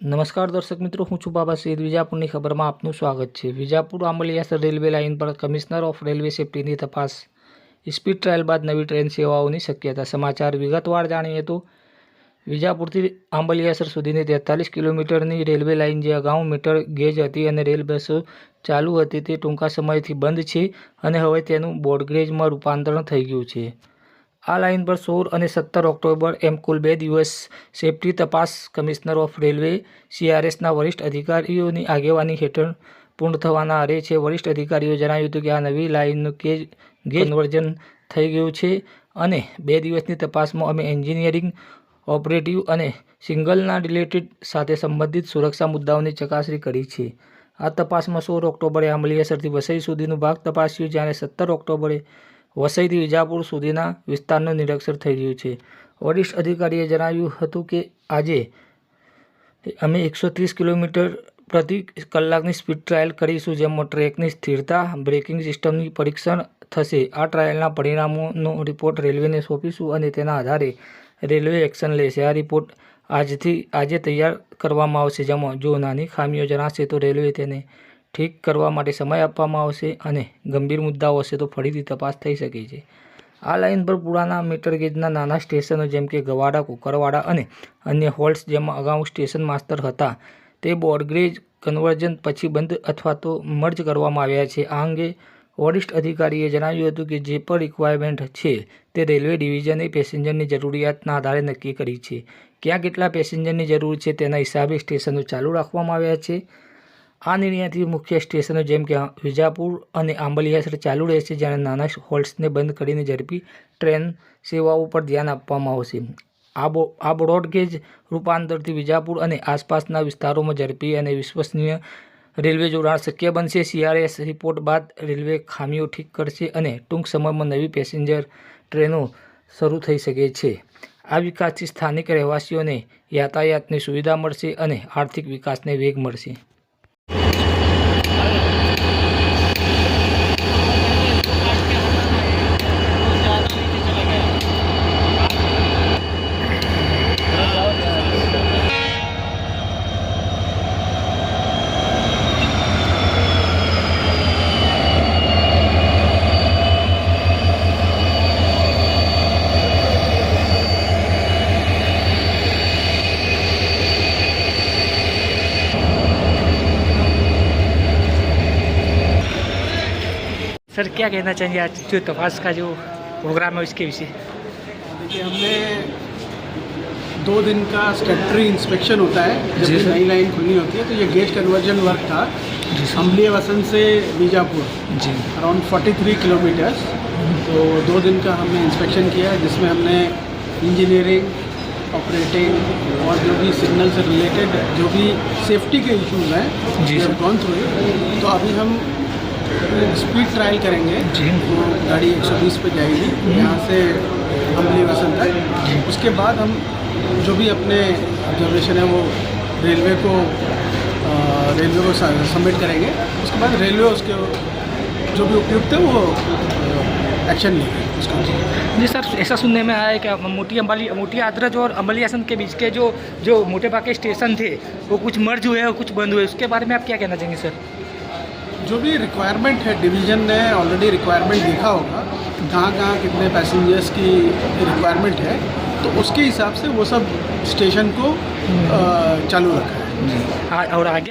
નમસ્કાર દર્શક મિત્રો, હું છું બાબા સૈદ વિજાપુરની ખબરમાં આપનું સ્વાગત છે. વિજાપુર આંબલિયાસર રેલવે લાઇન પર કમિશનર ઓફ રેલવે સેફ્ટીની તપાસ. સ્પીડ ટ્રાયલ બાદ નવી ટ્રેન સેવાઓની શક્યતા. સમાચાર વિગતવાર જાણીએ તો, વિજાપુરથી આંબલિયાસર સુધીની તેતાલીસ કિલોમીટરની રેલવે લાઇન જે અગાઉ મીટર ગેજ હતી અને રેલ બસો ચાલુ હતી તે ટૂંકા સમયથી બંધ છે અને હવે તેનું બોર્ડગેજમાં રૂપાંતરણ થઈ ગયું છે. આ લાઇન પર સોળ અને સત્તર ઓક્ટોબર એમ કુલ બે દિવસ સેફ્ટી તપાસ કમિશનર ઓફ રેલવે સીઆરએસના વરિષ્ઠ અધિકારીઓની આગેવાની હેઠળ પૂર્ણ થવાના આરે છે. વરિષ્ઠ અધિકારીઓએ જણાવ્યું હતું કે આ નવી લાઇનનું કેજ કન્વર્જન થઈ ગયું છે અને બે દિવસની તપાસમાં અમે એન્જિનિયરિંગ, ઓપરેટિવ અને સિંગલના રિલેટેડ સાથે સંબંધિત સુરક્ષા મુદ્દાઓની ચકાસણી કરી છે. આ તપાસમાં સોળ ઓક્ટોબરે આંબલિયાસરથી વસઈ સુધીનું ભાગ તપાસ્યું, જ્યારે સત્તર ઓક્ટોબરે વસઈથી વિજાપુર સુધીના વિસ્તારનું નિરીક્ષણ થઈ રહ્યું છે. વરિષ્ઠ અધિકારીએ જણાવ્યું હતું કે, આજે અમે એકસો ત્રીસ કિલોમીટર પ્રતિ કલાકની સ્પીડ ટ્રાયલ કરીશું, જેમાં ટ્રેકની સ્થિરતા, બ્રેકિંગ સિસ્ટમની પરીક્ષણ થશે. આ ટ્રાયલના પરિણામોનો રિપોર્ટ રેલવેને સોંપીશું અને તેના આધારે રેલવે એક્શન લેશે. આ રિપોર્ટ આજથી, આજે તૈયાર કરવામાં આવશે. જેમાં, જો નાની ખામીઓ જણાશે તો રેલવે તેને ઠીક કરવા માટે સમય આપવામાં આવશે અને ગંભીર મુદ્દાઓ હશે તો ફરીથી તપાસ થઈ શકે છે. આ લાઇન પર પુરાના મીટર ગેજના નાના સ્ટેશનો જેમ કે ગવાડા, કુકરવાડા અને અન્ય હોલ્ટ્સ જેમાં અગાઉ સ્ટેશન માસ્ટર હતા, તે બોર્ડગ્રેજ કન્વર્જન પછી બંધ અથવા તો મર્જ કરવામાં આવ્યા છે. આ અંગે વરિષ્ઠ અધિકારીએ જણાવ્યું હતું કે જે પણ રિક્વાયરમેન્ટ છે તે રેલવે ડિવિઝને પેસેન્જરની જરૂરિયાતના આધારે નક્કી કરી છે. ક્યાં કેટલા પેસેન્જરની જરૂર છે તેના હિસાબે સ્ટેશનો ચાલુ રાખવામાં આવ્યા છે. આ નિર્ણયથી મુખ્ય સ્ટેશનો જેમ કે વિજાપુર અને આંબલિયાસર ચાલુ રહેશે, જ્યારે નાના હોલ્ટ્સને બંધ કરીને ઝડપી ટ્રેન સેવાઓ પર ધ્યાન આપવામાં આવશે. આ બો બ્રોડગેજ રૂપાંતરથી વિજાપુર અને આસપાસના વિસ્તારોમાં ઝડપી અને વિશ્વસનીય રેલવે જોડાણ શક્ય બનશે. સીઆરએસ રિપોર્ટ બાદ રેલવે ખામીઓ ઠીક કરશે અને ટૂંક સમયમાં નવી પેસેન્જર ટ્રેનો શરૂ થઈ શકે છે. આ વિકાસથી સ્થાનિક રહેવાસીઓને યાતાયાતની સુવિધા મળશે અને આર્થિક વિકાસને વેગ મળશે. सर क्या कहना चाहिए आज जो तपास का जो प्रोग्राम है उसके विषय? देखिए हमने दो दिन का स्टेटरी इंस्पेक्शन होता है जब। नई लाइन खुलनी होती है तो ये गेट कन्वर्जन वर्क था अम्बलिया वसन से बीजापुर जी। अराउंड 43 किलोमीटर्स तो दो दिन का हमने इंस्पेक्शन किया है जिसमें हमने इंजीनियरिंग ऑपरेटिंग और जो भी सिग्नल से रिलेटेड जो भी सेफ्टी के इश्यूज़ हैं जी। गॉन थ्रू तो अभी हम स्पीड ट्रायल करेंगे। जी। वो गाड़ी 120 पे जाएगी। यहाँ से अम्बली वसन तक उसके बाद हम जो भी अपने ऑब्जर्वेशन है वो रेलवे को रेलवे को सबमिट करेंगे। उसके बाद रेलवे उसके जो भी उपयुक्त है वो एक्शन लेंगे उसका। जी। सर ऐसा सुनने में आया है कि मोटी अम्बाली मोटी आदरज और अम्बली आसन के बीच के जो जो मोटे भाग के स्टेशन थे वो कुछ मर्ज हुए और कुछ बंद हुए उसके बारे में आप क्या कहना चाहेंगे सर? जो भी रिक्वायरमेंट है डिवीज़न ने ऑलरेडी रिक्वायरमेंट देखा होगा कहाँ कहाँ कितने पैसेंजर्स की रिक्वायरमेंट है तो उसके हिसाब से वो सब स्टेशन को चालू रखा है, और आगे?